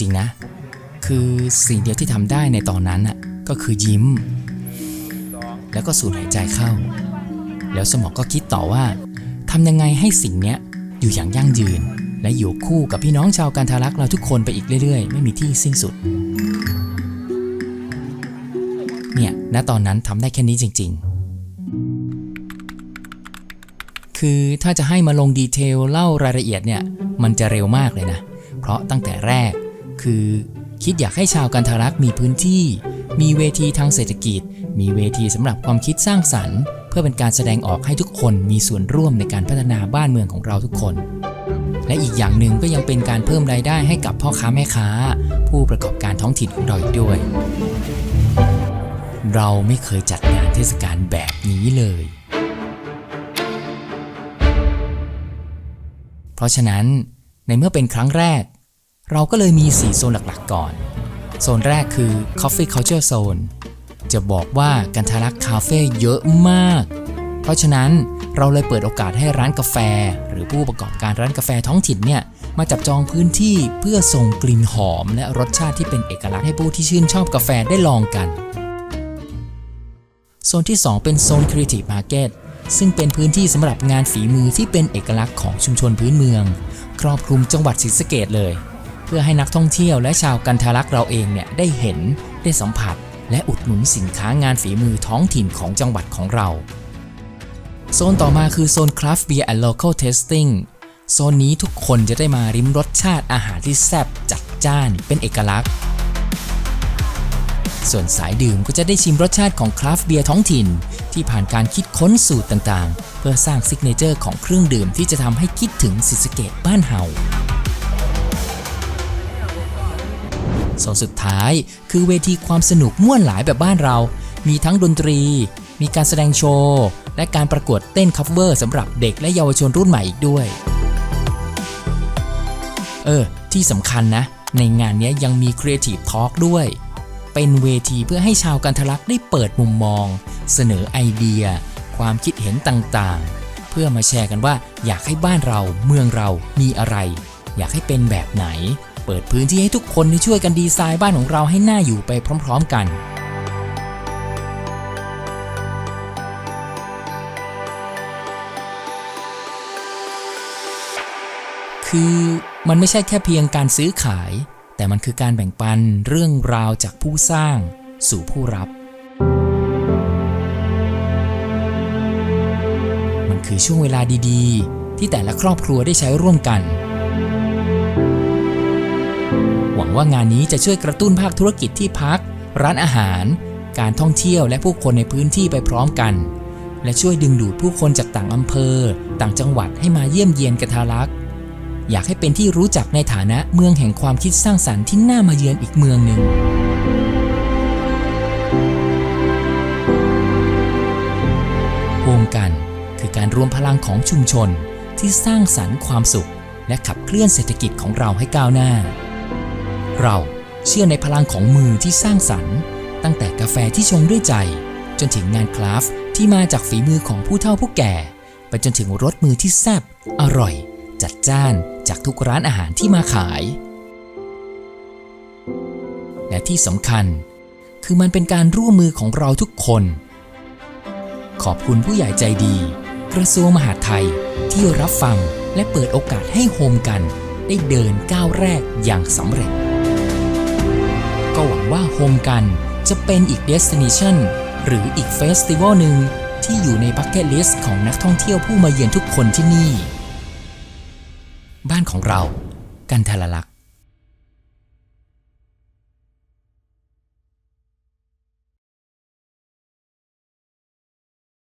จริงนะ คือสิ่งเดียวที่ทำได้ในตอนนั้นน่ะก็คือยิ้ม แล้วก็สูดหายใจเข้า แล้วสมองก็คิดต่อว่าทำยังไงให้สิ่งเนี้ยอยู่อย่างยั่งยืน และอยู่คู่กับพี่น้องชาวกันทารักเราทุกคนไปอีกเรื่อยๆ ไม่มีที่สิ้นสุด เนี่ย ณ ตอนนั้นทำได้แค่นี้จริง ๆคือถ้าจะให้มาลงดีเทลเล่ารายละเอียดเนี่ย มันจะเร็วมากเลยนะ เพราะตั้งแต่แรก คือ คิดอยากให้ชาวกันทารักมีพื้นที่ มีเวทีทางเศรษฐกิจ มีเวทีสำหรับความคิดสร้างสรรค์ เพื่อเป็นการแสดงออกให้ทุกคนมีส่วนร่วมในการพัฒนาบ้านเมืองของเราทุกคน และอีกอย่างหนึ่งก็ยังเป็นการเพิ่มรายได้ให้กับพ่อค้าแม่ค้า ผู้ประกอบการท้องถิ่นของเราอีกด้วย เราไม่เคยจัดงานเทศกาลแบบนี้เลยเพราะฉะนั้นในเมื่อเป็นครั้งแรก เราก็เลยมี 4 โซนหลักๆก่อน โซนแรกคือ Coffee Culture Zone จะบอกว่ากันทารักคาเฟ่เยอะมาก เพราะฉะนั้นเราเลยเปิดโอกาสให้ร้านกาแฟ หรือผู้ประกอบการร้านกาแฟท้องถิ่นเนี่ยมาจับจองพื้นที่เพื่อส่งกลิ่นหอม และรสชาติที่เป็นเอกลักษณ์ให้ผู้ที่ชื่นชอบกาแฟได้ลองกันโซนที่ 2 เป็นโซน Creative Market ซึ่งเป็นพื้นที่สำหรับงานฝีมือที่เป็นเอกลักษณ์ของชุมชนพื้นเมือง ครอบคลุมจังหวัดศรีสะเกดเลย เพื่อให้นักท่องเที่ยวและชาวกันทารักเราเองเนี่ยได้เห็นได้สัมผัส และอุดหนุนสินค้างานฝีมือท้องถิ่นของจังหวัดของเรา โซนต่อมาคือโซน Craft Beer and Local Tasting โซนนี้ทุกคนจะได้มาริมรสชาติอาหารที่แซ่บจัดจ้านเป็นเอกลักษณ์ ส่วนสายดื่มก็จะได้ชิมรสชาติของคราฟเบียร์ท้องถิ่น ที่ผ่านการคิดค้นสูตรต่างๆ เพื่อสร้างซิกเนเจอร์ของเครื่องดื่มที่จะทำให้คิดถึงศรีสเกดบ้านเฮา โซนสุดท้ายคือเวทีความสนุกม่วนหลายแบบบ้านเรา มีทั้งดนตรี มีการแสดงโชว์ และการประกวดเต้นคัฟเวอร์สำหรับเด็กและเยาวชนรุ่นใหม่อีกด้วย เออ ที่สำคัญนะ ในงานนี้ยังมี Creative Talk ด้วย เป็นเวทีเพื่อให้ชาวกันทลักได้เปิดมุมมอง เสนอไอเดีย ความคิดเห็นต่างๆ เพื่อมาแชร์กันว่าอยากให้บ้านเราเมืองเรามีอะไร อยากให้เป็นแบบไหน เปิดพื้นที่ให้ทุกคนได้ช่วยกันดีไซน์บ้านของเราให้น่าอยู่ไปพร้อม ๆ กันคือมันไม่ใช่แค่เพียงการซื้อขาย แต่มันคือการแบ่งปันเรื่องราวจากผู้สร้างสู่ผู้รับ มันคือช่วงเวลาดีๆ ที่แต่ละครอบครัวได้ใช้ร่วมกัน ว่างานนี้จะช่วยกระตุ้นภาคธุรกิจที่พัก ร้านอาหาร การท่องเที่ยวและผู้คนในพื้นที่ไปพร้อมกัน และช่วยดึงดูดผู้คนจากต่างอำเภอ ต่างจังหวัดให้มาเยี่ยมเยียนกระทารักษ์อยากให้เป็นที่รู้จักในฐานะเมืองแห่งความคิดสร้างสรรค์ที่น่ามาเยือนอีกเมืองหนึ่งโฮมกันคือการรวมพลังของชุมชนที่สร้างสรรค์ความสุข และขับเคลื่อนเศรษฐกิจของเราให้ก้าวหน้า เราเชื่อในพลังของมือที่สร้างสรรค์ ตั้งแต่กาแฟที่ชงด้วยใจ จนถึงงานคราฟที่มาจากฝีมือของผู้เฒ่าผู้แก่ ไปจนถึงรสมือที่แซ่บอร่อย จัดจ้านจากทุกร้านอาหารที่มาขาย และที่สำคัญ คือมันเป็นการร่วมมือของเราทุกคน ขอบคุณผู้ใหญ่ใจดี กระทรวงมหาดไทยที่รับฟังและเปิดโอกาสให้โฮมกัน ได้เดินก้าวแรกอย่างสำเร็จ ก็หวังว่าโฮมกันจะเป็นอีกเดสติเนชันหรืออีกเฟสติวัลหนึ่งที่อยู่ในบักเก็ตลิสต์ของนักท่องเที่ยวผู้มาเยือนทุกคนที่นี่ บ้านของเรา กันทละลักษ